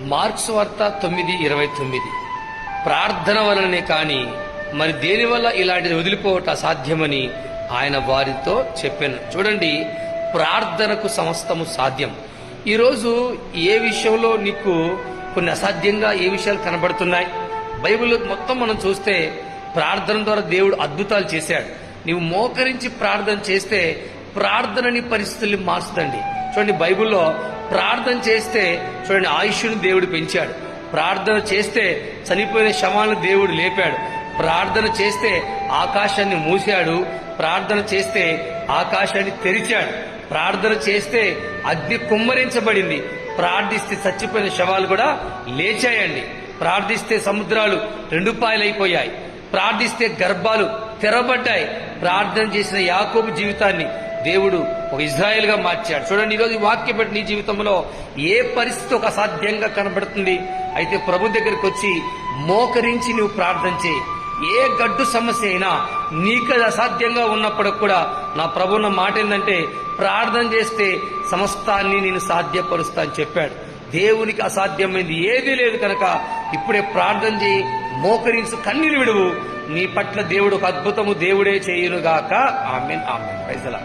Marks వార్త తొమ్మిది ఇరవై తొమ్మిది. ప్రార్థన వలననే కాని మరి దేనివల్ల ఇలాంటిది వదిలిపోవట అసాధ్యమని ఆయన వారితో చెప్పాను. చూడండి ప్రార్థనకు సమస్తము సాధ్యం. ఈరోజు ఏ విషయంలో నీకు కొన్ని అసాధ్యంగా ఏ విషయాలు కనబడుతున్నాయి? బైబిల్ మొత్తం మనం చూస్తే ప్రార్థన ద్వారా దేవుడు అద్భుతాలు చేశాడు. నీవు మోకరించి ప్రార్థన చేస్తే ప్రార్థనని పరిస్థితుల్ని మార్చుదండి. చూడండి బైబిల్లో ప్రార్థన చేస్తే చూడండి ఆయుష్ను దేవుడు పెంచాడు. ప్రార్థన చేస్తే చనిపోయిన శవాలను దేవుడు లేపాడు. ప్రార్థన చేస్తే ఆకాశాన్ని మూసాడు ప్రార్థన చేస్తే ఆకాశాన్ని తెరిచాడు. ప్రార్థన చేస్తే అగ్ని కుమ్మరించబడింది. ప్రార్థిస్తే చచ్చిపోయిన శవాలు కూడా లేచాయండి. ప్రార్థిస్తే సముద్రాలు రెండు పాయలైపోయాయి. ప్రార్థిస్తే గర్భాలు తెరబడ్డాయి ప్రార్థన చేసిన యాకోబు జీవితాన్ని దేవుడు ఒక ఇజ్రాయెల్గా మార్చాడు. చూడండి ఈరోజు ఈ వాక్యం నీ జీవితంలో ఏ పరిస్థితి ఒక అసాధ్యంగా కనబడుతుంది? అయితే ప్రభు దగ్గరికి వచ్చి మోకరించి నువ్వు ప్రార్థన చేయి. ఏ గడ్డు సమస్య అయినా నీకు అది అసాధ్యంగా ఉన్నప్పుడు కూడా నా ప్రభున్న మాట ఏంటంటే ప్రార్థన చేస్తే సమస్తాన్ని నేను సాధ్యపరుస్తా అని చెప్పాడు. దేవునికి అసాధ్యమైంది ఏదీ లేదు కనుక ఇప్పుడే ప్రార్థన చేయి మోకరించు కన్నీరు విడువు. నీ పట్ల దేవుడు ఒక అద్భుతము దేవుడే చేయునుగాక. Amen amen. పైసలా